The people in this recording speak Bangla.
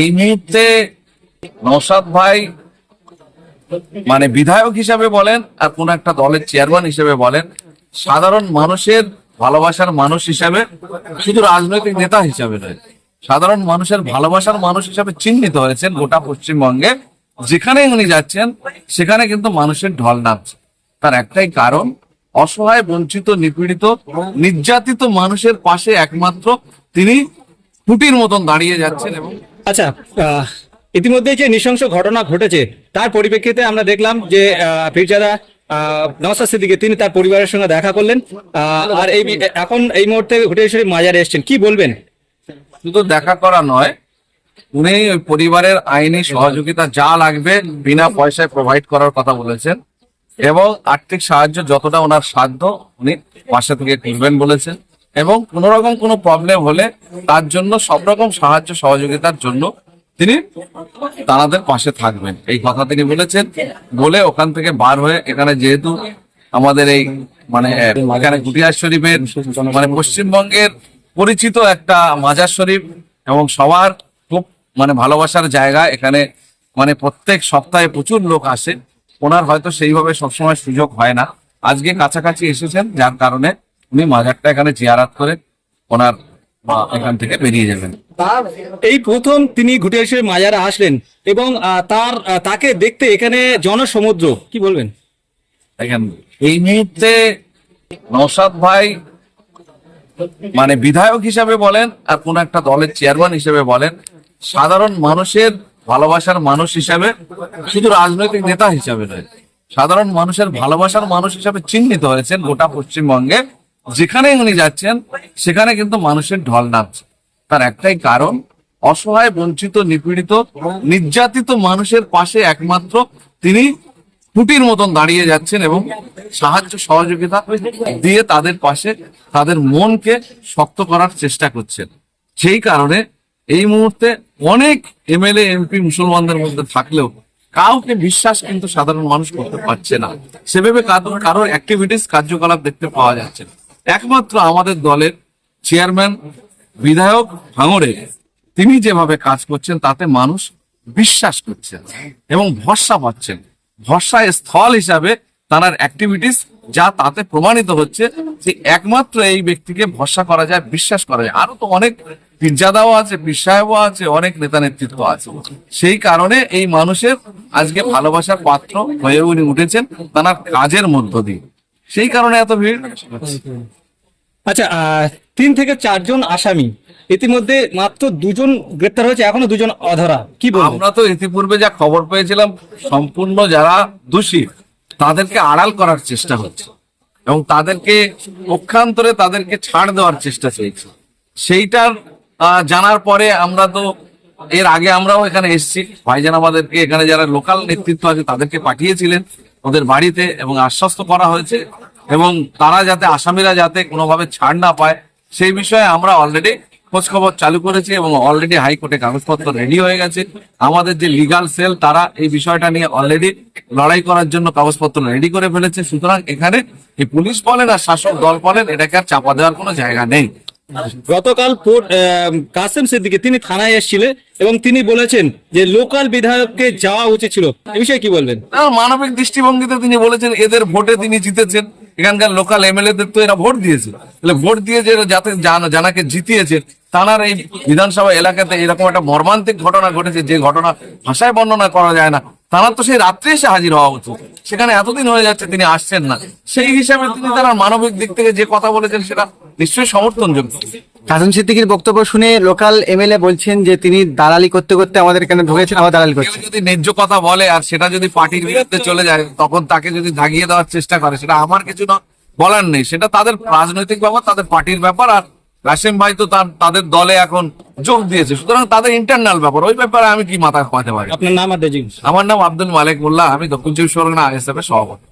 এই মুহূর্তে নৌসাদ ভাই মানে বিধায়ক হিসাবে বলেন আর কোন একটা দলের চেয়ারম্যান হিসেবে বলেন, সাধারণ মানুষের ভালোবাসার মানুষ হিসাবে, শুধু রাজনৈতিক নেতা হিসাবে নয়, সাধারণ মানুষের ভালোবাসার মানুষ হিসাবে চিহ্নিত হয়েছেন গোটা পশ্চিমবঙ্গে। যেখানে উনি যাচ্ছেন, সেখানে কিন্তু মানুষের ঢল নামছে। তার একটাই কারণ, অসহায়, বঞ্চিত, নিপীড়িত, নির্যাতিত মানুষের পাশে একমাত্র তিনি খুঁটির মতন দাঁড়িয়ে যাচ্ছেন এবং আচ্ছা ইতিমধ্যে যে নৃশংস ঘটনা ঘটেছে তার পরিপ্রেক্ষিতে আমরা দেখলাম যে পীরজাদা আহ, সিদ্দিকী তিনি তার পরিবারের সঙ্গে দেখা করলেন। আর এই এখন এই মুহূর্তে ঘুটেশ্বরী মাজারে এসেছেন। কি বলবেন? শুধু দেখা করা নয় উনি ওই পরিবারের আইনি সহযোগিতা যা লাগবে বিনা পয়সায় প্রোভাইড করার কথা বলেছেন এবং আর্থিক সাহায্য যতটা ওনার সাধ্য উনি পাশে থেকে করবেন বলেছেন। এবং কোন রকম কোনো প্রবলেম হলে তার জন্য সব রকম সাহায্য সহযোগিতার জন্য তিনি তাদের পাশে থাকবেন। এই কথা তিনি বলেছেন। বলে ওখান থেকে বার হয়ে এখানে যেহেতু আমাদের এই মানে এখানে গুটিয়ার শরীফের মানে পশ্চিমবঙ্গের পরিচিত একটা মাজার শরীফ এবং সবার খুব মানে ভালোবাসার জায়গা এখানে মানে প্রত্যেক সপ্তাহে প্রচুর লোক আসে। ওনার হয়তো সেইভাবে সবসময় সুযোগ হয় না। আজকে কাছাকাছি এসেছেন যার কারণে উনি মাজারটা এখানে জিয়ারাত করে ওনার এখান থেকে বেরিয়ে যাবেন। এই প্রথম তিনি ঘুরে এসে মাজারে আসলেন এবং তার তাকে দেখতে এখানে জনসমুদ্র কি বলবেন? দেখেন এই মুহূর্তে নৌসাদ ভাই মানে বিধায়ক হিসাবে বলেন আর কোন একটা দলের চেয়ারম্যান হিসেবে বলেন সাধারণ মানুষের ভালোবাসার মানুষ হিসাবে শুধু রাজনৈতিক নেতা হিসাবে নয় সাধারণ মানুষের ভালোবাসার মানুষ হিসাবে চিহ্নিত হয়েছেন গোটা পশ্চিমবঙ্গে। যেখানে উনি যাচ্ছেন, সেখানে কিন্তু মানুষের ঢল নামছে। তার একটাই কারণ, অসহায়, বঞ্চিত, নিপীড়িত, নির্যাতিত মানুষের পাশে একমাত্র তিনি খুঁটির মতন দাঁড়িয়ে যাচ্ছেন এবং সাহায্য, সহযোগিতা দিয়ে তাদের পাশে, তাদের মনকে শক্ত করার চেষ্টা করছেন। সেই কারণে এই মুহূর্তে অনেক এমএলএ, এমপি, মুসলমানদের মধ্যে থাকলেও কাউকে বিশ্বাস কিন্তু সাধারণ মানুষ করতে পারছে না। সেভাবে কারোর অ্যাক্টিভিটিস কার্যকলাপ দেখতে পাওয়া যাচ্ছে না। একমাত্র আমাদের দলের চেয়ারম্যান, বিধায়ক ভাঙড়ে, তিনি যেভাবে কাজ করছেন, তাতে মানুষ বিশ্বাস করছেন এবং ভরসা পাচ্ছেন। ভরসা স্থল হিসাবে তার অ্যাক্টিভিটিস যা তাতে প্রমাণিত হচ্ছে যে একমাত্র এই ব্যক্তিকে ভরসা করা যায়, বিশ্বাস করা যায়। আরও তো অনেক পীরজাদাও আছে, পীর আছে, অনেক নেতা নেতৃত্ব আছে। সেই কারণে এই মানুষের আজকে ভালোবাসার পাত্র হয়ে উনি উঠেছেন, তার কাজের মধ্য দিয়ে। সেই কারণে এত ভিড়। আচ্ছা তিন থেকে চারজন আসামি ইতিমধ্যে মাত্র দুজন গ্রেপ্তার হয়েছে এখনও দুজন অধরা। কি বলব? আমরা তো ইতিপূর্বে যা খবর পেয়েছিলাম সম্পূর্ণ যারা দোষী তাদেরকে আড়াল করার চেষ্টা হচ্ছে। এবং তাদেরকে পক্ষান্তরে তাদেরকে ছাড় দেওয়ার চেষ্টা চলছে। সেইটার আহ, জানার পরে আমরা তো এর আগে আমরাও এখানে এসেছি। ভাইজান আমাদেরকে এখানে যারা লোকাল নেতৃত্ব আছে তাদেরকে পাঠিয়েছিলেন। ওদের বাড়িতে এবং আশ্বস্ত করা হয়েছে এবং তারা যাতে আসামিরা যাতে কোনোভাবে ছাড় না পায়, সেই বিষয়ে আমরা অলরেডি খোঁজখবর চালু করেছি এবং অলরেডি হাইকোর্টে কাগজপত্র রেডি হয়ে গেছে। আমাদের যে লিগাল সেল তারা এই বিষয়টা নিয়ে অলরেডি লড়াই করার জন্য কাগজপত্র রেডি করে ফেলেছে। সুতরাং এখানে পুলিশ বলেন আর শাসক দল বলেন, এটাকে আর চাপা দেওয়ার কোনো জায়গা নেই। গতকাল কাসেম তিনি থানায় এসেছিলেন এবং তিনি বলেছেন যে লোকাল বিধায়ককে যাওয়া উচিত ছিল। এই বিষয়ে কি বলবেন? মানবিক দৃষ্টিভঙ্গিতে তিনি বলেছেন, এদের ভোটে তিনি জিতেছেন। এখানকার লোকাল এমএলএ দের তো এরা ভোট দিয়েছে। তাহলে ভোট দিয়ে যে যাতে জান- জানাকে জিতিয়েছেন তানার এই বিধানসভা এলাকাতে এরকম একটা মর্মান্তিক ঘটনা ঘটেছে, যে ঘটনা ভাষায় বর্ণনা করা যায় না। তারা তো সেই রাত্রে এসে হাজির হওয়া উচিত। সেখানে এতদিন হয়ে যাচ্ছে তিনি আসছেন না। সেই হিসাবে তিনি তারা মানবিক দিক থেকে যে কথা বলেছেন সেটা নিশ্চয়ই সমর্থনযোগ্য। কাজম সিদ্দিকির বক্তব্য শুনে লোকাল এমএলএ বলছেন যে তিনি দালালি করতে করতে আমাদের এখানে ঢুকেছেন আবার দালালি কেউ করছেন। যদি ন্যায্য কথা বলে আর সেটা যদি পার্টির বিরুদ্ধে চলে যায় তখন তাকে যদি দাগিয়ে দেওয়ার চেষ্টা করে সেটা আমার কিছু না বলার নেই। সেটা তাদের রাজনৈতিক ব্যাপার তাদের পার্টির ব্যাপার আর কাসেম ভাই তো তাদের দলে এখন যোগ দিয়েছে। সুতরাং তাদের ইন্টারনাল ব্যাপার ওই ব্যাপারে আমি কি মাথা খাওয়াতে পারি? আপনার নাম আমার নাম আব্দুল মালিক মোল্লা আমি দক্ষিণ চব্বিশ পরগনা আইএসএফ এর সভাপতি।